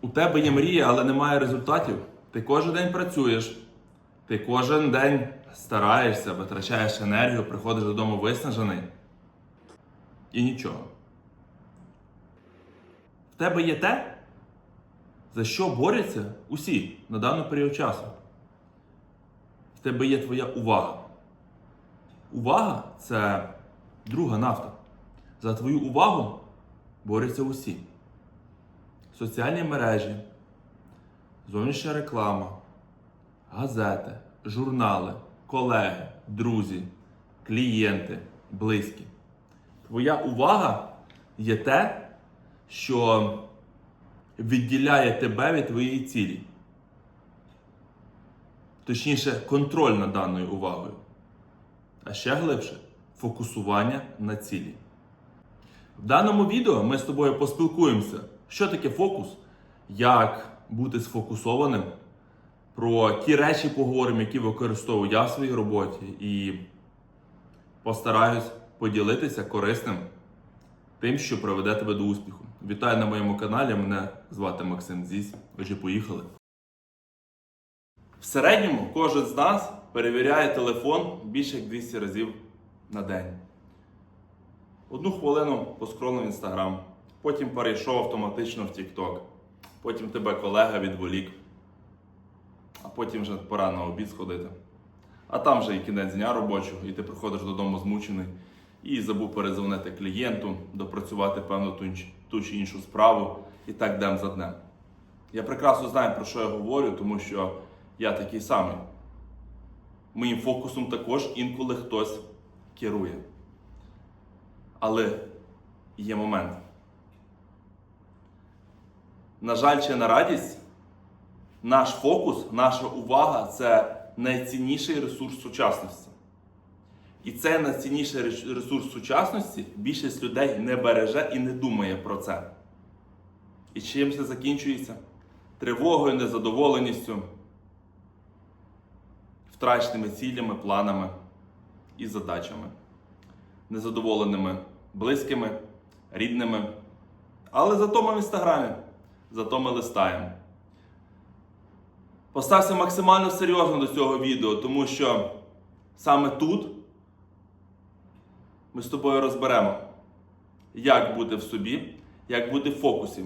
У тебе є мрія, але немає результатів. Ти кожен день працюєш, ти кожен день стараєшся, витрачаєш енергію, приходиш додому виснажений. І нічого. В тебе є те, за що борються усі на даний період часу. В тебе є твоя увага. Увага це друга нафта. За твою увагу борються усі. Соціальні мережі, зовнішня реклама, газети, журнали, колеги, друзі, клієнти, близькі. Твоя увага є те, що відділяє тебе від твоєї цілі. Точніше, контроль над даною увагою. А ще глибше фокусування на цілі. В даному відео ми з тобою поспілкуємося, що таке фокус, як бути сфокусованим, про ті речі поговоримо, які використовую я в своїй роботі, і постараюсь поділитися корисним тим, що приведе тебе до успіху. Вітаю на моєму каналі. Мене звати Максим Зісь. Отже, поїхали. В середньому кожен з нас перевіряє телефон більше як 200 разів на день. Одну хвилину поскролив Інстаграм, потім перейшов автоматично в TikTok, потім тебе колега відволік, а потім вже пора на обід сходити. А там вже і кінець дня робочого, і ти приходиш додому змучений і забув перезвонити клієнту, допрацювати певну ту, чи іншу справу, і так дем за днем. Я прекрасно знаю, про що я говорю, тому що я такий самий. Моїм фокусом також інколи хтось керує. Але є момент. На жаль, чи на радість, наш фокус, наша увага це найцінніший ресурс сучасності. І цей найцінніший ресурс сучасності більшість людей не береже і не думає про це. І чим це закінчується? Тривогою, незадоволеністю, втраченими цілями, планами і задачами незадоволеними близькими, рідними. Але зато ми в інстаграмі, зато ми листаємо. Постався максимально серйозно до цього відео, тому що саме тут ми з тобою розберемо, як бути в собі, як бути в фокусі,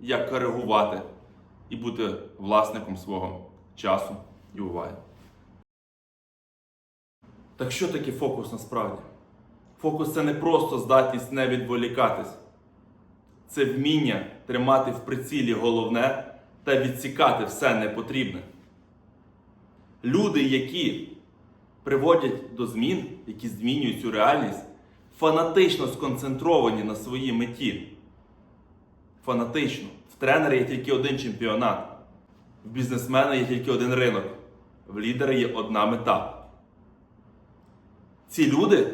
як коригувати і бути власником свого часу і уваги. Так що таке фокус насправді? Фокус це не просто здатність не відволікатись, це вміння тримати в прицілі головне та відсікати все непотрібне. Люди, які приводять до змін, які змінюють цю реальність, фанатично сконцентровані на своїй меті. Фанатично. В тренера є тільки один чемпіонат, в бізнесмена є тільки один ринок, в лідера є одна мета. Ці люди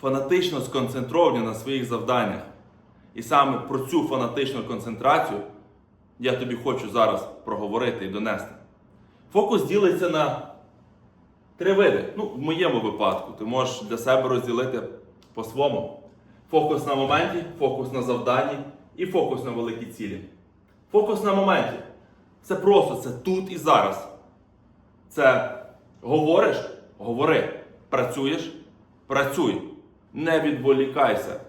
фанатично сконцентровані на своїх завданнях. І саме про цю фанатичну концентрацію я тобі хочу зараз проговорити і донести. Фокус ділиться на три види. Ну, в моєму випадку, ти можеш для себе розділити по-своєму. Фокус на моменті, фокус на завданні і фокус на великі цілі. Фокус на моменті. Це просто це тут і зараз. Це говориш, говори. Працюєш, працюй. Не відволікайся.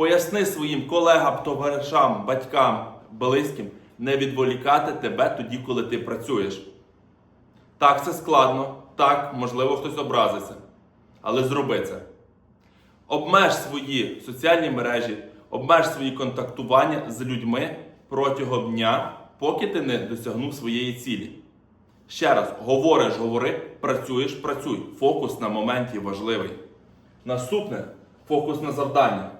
Поясни своїм колегам, товаришам, батькам, близьким не відволікати тебе тоді, коли ти працюєш. Так, це складно, так, можливо, хтось образиться. Але зроби це. Обмеж свої соціальні мережі, обмеж свої контактування з людьми протягом дня, поки ти не досягнув своєї цілі. Ще раз, говориш, говори, працюєш, працюй. Фокус на моменті важливий. Наступне фокус на завдання.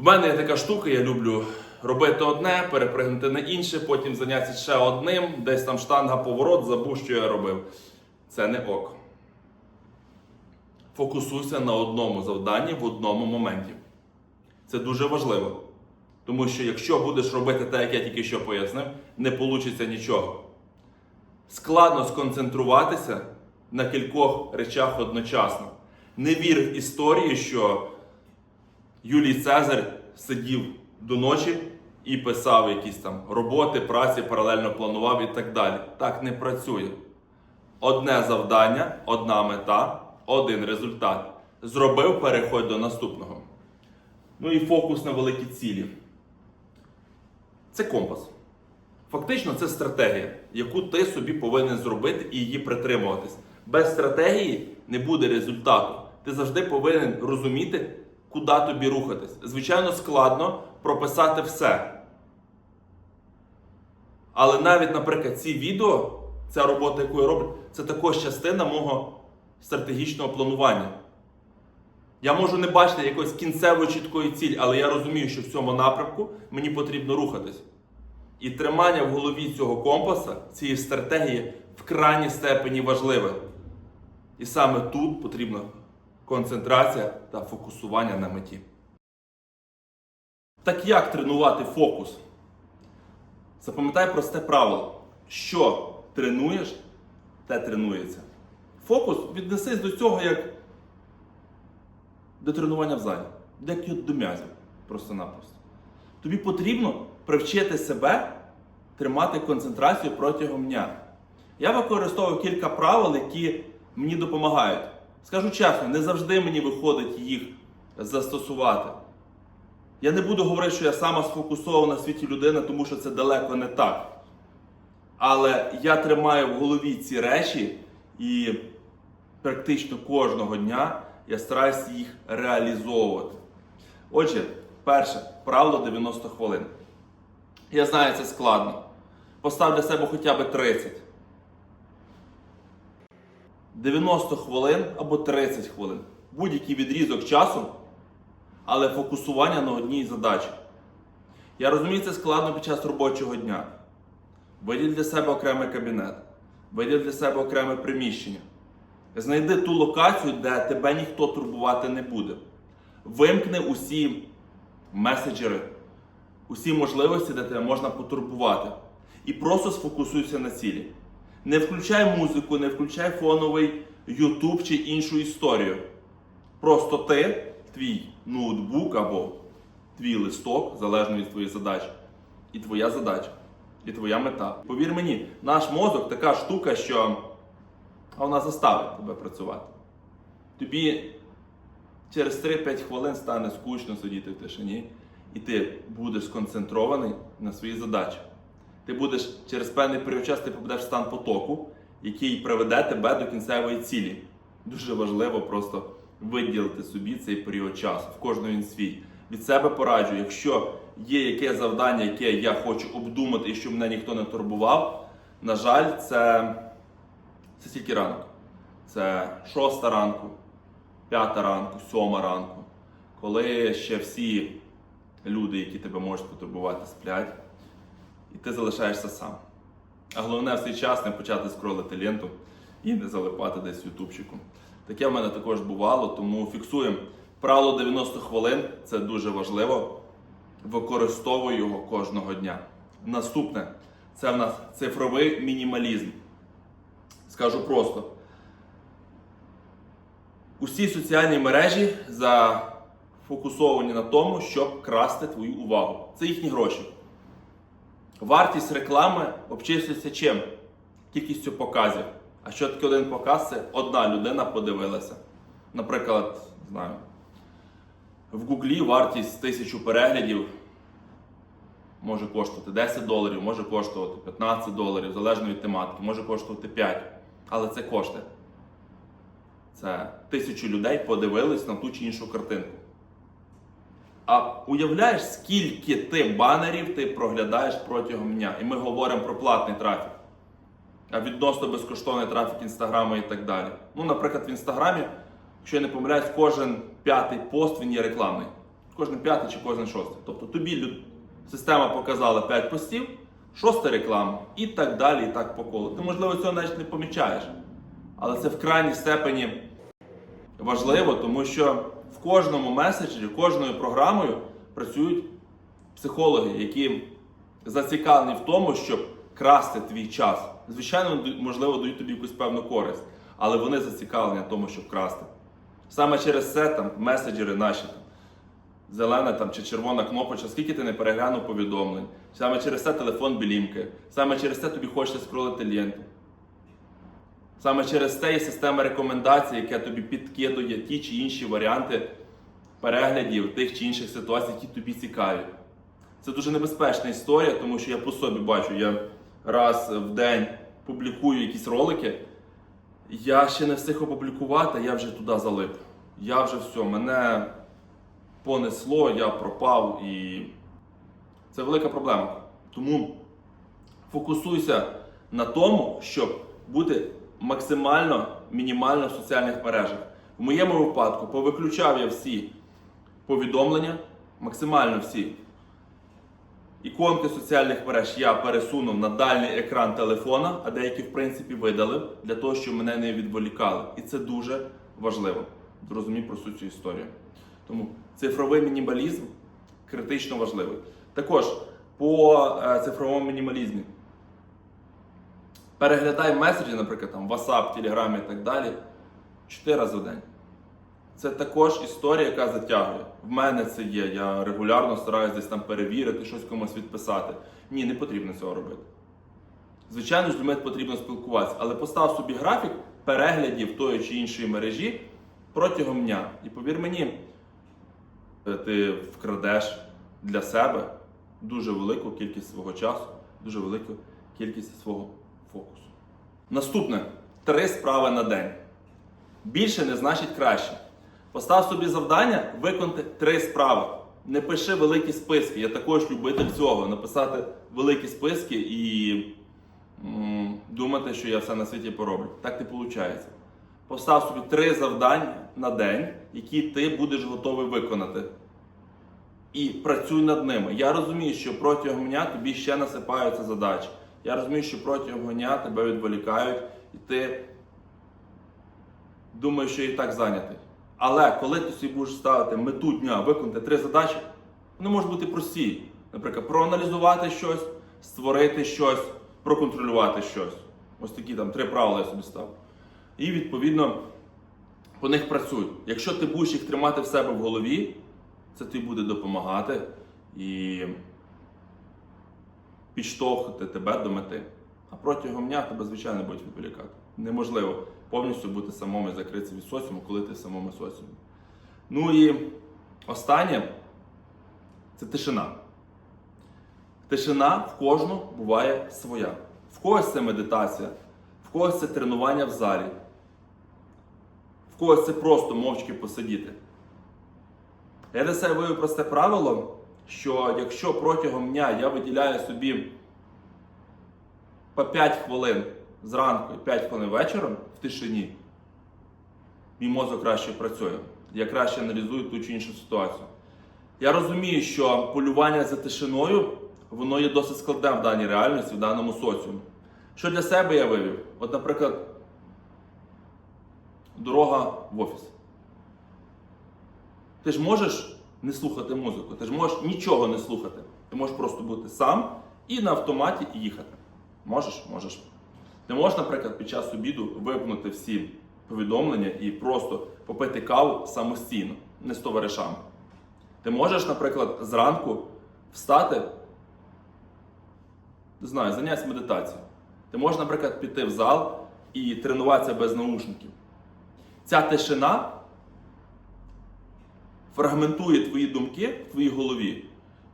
В мене є така штука, я люблю робити одне, перепригнути на інше, потім зайнятися ще одним, десь там штанга поворот, забув, що я робив. Це не ок. Фокусуйся на одному завданні в одному моменті. Це дуже важливо. Тому що якщо будеш робити те, як я тільки що пояснив, не вийде нічого. Складно сконцентруватися на кількох речах одночасно. Не вір в історії, що Юлій Цезар сидів до ночі і писав якісь там роботи, праці, паралельно планував і так далі. Так не працює. Одне завдання, одна мета, один результат. Зробив переходь до наступного. Ну і фокус на великі цілі. Це компас. Фактично, це стратегія, яку ти собі повинен зробити і її притримуватись. Без стратегії не буде результату. Ти завжди повинен розуміти, куди тобі рухатись. Звичайно, складно прописати все. Але навіть, наприклад, ці відео, ця робота, яку я роблю, це також частина мого стратегічного планування. Я можу не бачити якоїсь кінцевої чіткої цілі, але я розумію, що в цьому напрямку мені потрібно рухатись. І тримання в голові цього компаса, цієї стратегії в крайній степені важливе. І саме тут потрібна концентрація та фокусування на меті. Так як тренувати фокус? Запам'ятай просте правило. Що тренуєш, те тренується. Фокус віднесись до цього як до тренування в залі, як до м'язів, просто-напросто. Тобі потрібно привчити себе тримати концентрацію протягом дня. Я використовую кілька правил, які мені допомагають. Скажу чесно, не завжди мені виходить їх застосувати. Я не буду говорити, що я сама сфокусована в світі людина, тому що це далеко не так. Але я тримаю в голові ці речі і практично кожного дня я стараюся їх реалізовувати. Отже, перше правило 90 хвилин. Я знаю, це складно. Постав для себе хоча б 30. 90 хвилин або 30 хвилин. Будь-який відрізок часу, але фокусування на одній задачі. Я розумію, це складно під час робочого дня. Виділ для себе окремий кабінет, виділ для себе окреме приміщення. Знайди ту локацію, де тебе ніхто турбувати не буде. Вимкни усі меседжери, усі можливості, де тебе можна потурбувати. І просто сфокусуйся на цілі. Не включай музику, не включай фоновий YouTube чи іншу історію. Просто ти, твій ноутбук або твій листок, залежно від твоєї задачі, і твоя задача, і твоя мета. Повір мені, наш мозок така штука, що вона заставить тебе працювати. Тобі через 3-5 хвилин стане скучно сидіти в тишині, і ти будеш сконцентрований на своїй задачі. Ти будеш через певний період часу ти попадеш в стан потоку, який приведе тебе до кінцевої цілі. Дуже важливо просто виділити собі цей період часу. В кожного він свій. Від себе пораджу, якщо є яке завдання, яке я хочу обдумати і щоб мене ніхто не турбував, на жаль, це, це тільки ранок. Це шоста ранку, п'ята ранку, сьома ранку, коли ще всі люди, які тебе можуть потурбувати, сплять і ти залишаєшся сам. А головне в цей час не почати скролити ленту і не залипати десь ютубчиком. Таке в мене також бувало, тому фіксуємо правило 90 хвилин це дуже важливо. Використовуй його кожного дня. Наступне це в нас цифровий мінімалізм. Скажу просто. Усі соціальні мережі зафокусовані на тому, щоб красти твою увагу. Це їхні гроші. Вартість реклами обчислюється чим? Кількістю показів. А що таке один показ? Це одна людина подивилася. Наприклад, знаю, в Гуглі вартість тисячу переглядів може коштувати 10 доларів, може коштувати 15 доларів, залежно від тематики, може коштувати 5. Але це кошти. Це тисячу людей подивились на ту чи іншу картинку. А уявляєш, скільки ти банерів ти проглядаєш протягом дня? І ми говоримо про платний трафік. А відносно безкоштовний трафік інстаграму і так далі. Ну, наприклад, в інстаграмі, якщо я не помиляюсь, кожен п'ятий пост він є рекламний. Кожен п'ятий чи кожен шостий. Тобто тобі система показала 5 постів, шоста реклама і так далі, і так по колу. Ти, можливо, цього навіть не помічаєш. Але це в крайній степені важливо, тому що в кожному меседжері, кожною програмою працюють психологи, які зацікавлені в тому, щоб красти твій час. Звичайно, можливо, дають тобі якусь певну користь, але вони зацікавлені в тому, щоб красти. Саме через це там меседжери наші зелена там, чи червона кнопочка, скільки ти не переглянув повідомлень. Саме через це телефон білімки. Саме через це тобі хочеться скролити ленту. Саме через це є система рекомендацій, яка тобі підкидує ті чи інші варіанти переглядів тих чи інших ситуацій, які тобі цікаві. Це дуже небезпечна історія, тому що я по собі бачу, я раз в день публікую якісь ролики. Я ще не встиг опублікувати, я вже туди залип. Я вже все, мене понесло, я пропав і це велика проблема. Тому фокусуйся на тому, щоб бути максимально мінімально в соціальних мережах. В моєму випадку повиключав я всі повідомлення, максимально всі. Іконки соціальних мереж я пересунув на дальній екран телефона, а деякі, в принципі, видалив для того, щоб мене не відволікали. І це дуже важливо. Зрозумій про всю цю історію. Тому цифровий мінімалізм критично важливий. Також по е, цифровому мінімалізмі. Переглядай меседжі, наприклад, там WhatsApp, Telegram і так далі, 4 рази в день. Це також історія, яка затягує. В мене це є. Я регулярно стараюся десь там перевірити, щось комусь відписати. Ні, не потрібно цього робити. Звичайно, з людьми потрібно спілкуватися, але постав собі графік переглядів тої чи іншої мережі протягом дня. І повір мені, е, ти вкрадеш для себе дуже велику кількість свого часу, дуже велику кількість свого фокусу. Наступне три справи на день. Більше не значить краще. Постав собі завдання виконати три справи. Не пиши великі списки. Я також любитель цього. Написати великі списки і м, думати, що я все на світі пороблю. Так не виходить. Постав собі три завдання на день, які ти будеш готовий виконати. І працюй над ними. Я розумію, що протягом дня тобі ще насипаються задачі. Я розумію, що протягом дня тебе відволікають, і ти думаєш, що і так зайнятий. Але коли ти собі будеш ставити мету дня, виконати три задачі, вони можуть бути прості. Наприклад, проаналізувати щось, створити щось, проконтролювати щось. Ось такі там три правила я собі став. І відповідно по них працюй. Якщо ти будеш їх тримати в себе в голові, це тобі буде допомагати і підштовхувати тебе до мети. А протягом дня тебе, звичайно, будуть відволікати. Неможливо повністю бути самому і закритися від соціуму, коли ти в самому соціумі. Ну і останнє це тишина. Тишина в кожного буває своя. В когось це медитація, в когось це тренування в залі, в когось це просто мовчки посидіти. Я для себе вивів просте правило, що якщо протягом дня я виділяю собі по 5 хвилин зранку і 5 хвилин вечором в тишині, мій мозок краще працює. Я краще аналізую ту чи іншу ситуацію. Я розумію, що полювання за тишиною воно є досить складне в даній реальності, в даному соціумі. Що для себе я вивів? От, наприклад, дорога в офіс. Ти ж можеш не слухати музику, ти ж можеш нічого не слухати. Ти можеш просто бути сам і на автоматі їхати. Можеш? Можеш. Ти можеш, наприклад, під час обіду вимкнути всі повідомлення і просто попити каву самостійно, не з товаришами. Ти можеш, наприклад, зранку встати, не знаю, зайнятися медитацією. Ти можеш, наприклад, піти в зал і тренуватися без наушників. Ця тишина фрагментує твої думки в твоїй голові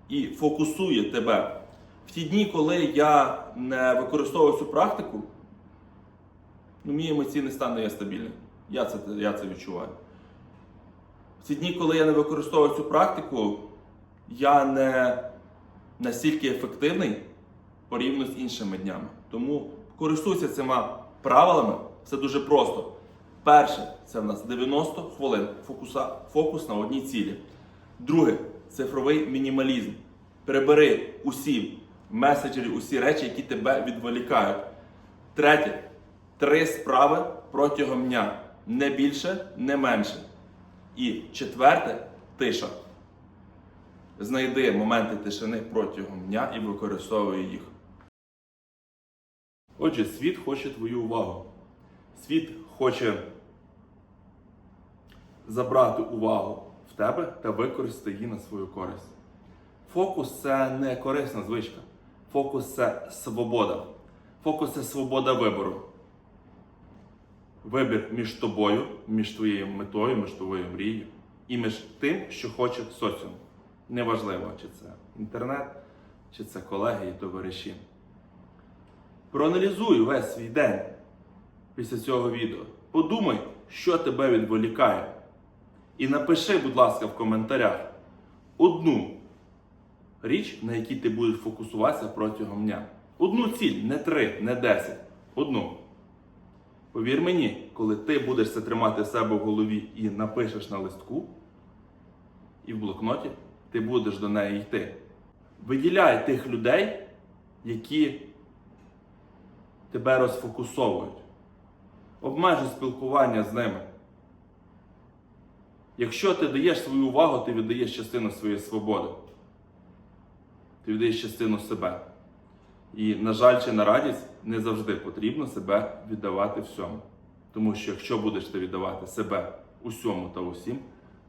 і фокусує тебе. В ті дні, коли я не використовую цю практику, ну, мій емоційний стан не є стабільним. Я це, я це відчуваю. В ті дні, коли я не використовую цю практику, я не настільки ефективний порівняно з іншими днями. Тому користуйся цими правилами, це дуже просто. Перше, це в нас 90 хвилин фокуса, фокус на одній цілі. Друге, цифровий мінімалізм. Прибери усі меседжері, усі речі, які тебе відволікають. Третє, три справи протягом дня. Не більше, не менше. І четверте тиша. Знайди моменти тишини протягом дня і використовуй їх. Отже, світ хоче твою увагу. Світ хоче забрати увагу в тебе та використати її на свою користь. Фокус це не корисна звичка. Фокус це свобода. Фокус це свобода вибору. Вибір між тобою, між твоєю метою, між твоєю мрією і між тим, що хоче соціум. Неважливо, чи це інтернет, чи це колеги і товариші. Проаналізуй весь свій день після цього відео. Подумай, що тебе відволікає. І напиши, будь ласка, в коментарях одну річ, на якій ти будеш фокусуватися протягом дня. Одну ціль, не три, не десять. Одну. Повір мені, коли ти будеш це тримати в себе в голові і напишеш на листку, і в блокноті, ти будеш до неї йти. Виділяй тих людей, які тебе розфокусовують. Обмежуй спілкування з ними. Якщо ти даєш свою увагу, ти віддаєш частину своєї свободи. Ти віддаєш частину себе. І, на жаль, чи на радість не завжди потрібно себе віддавати всьому. Тому що якщо будеш ти віддавати себе усьому та усім,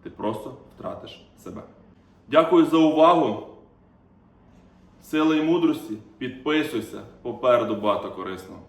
ти просто втратиш себе. Дякую за увагу. Сили і мудрості. Підписуйся. Попереду багато корисного.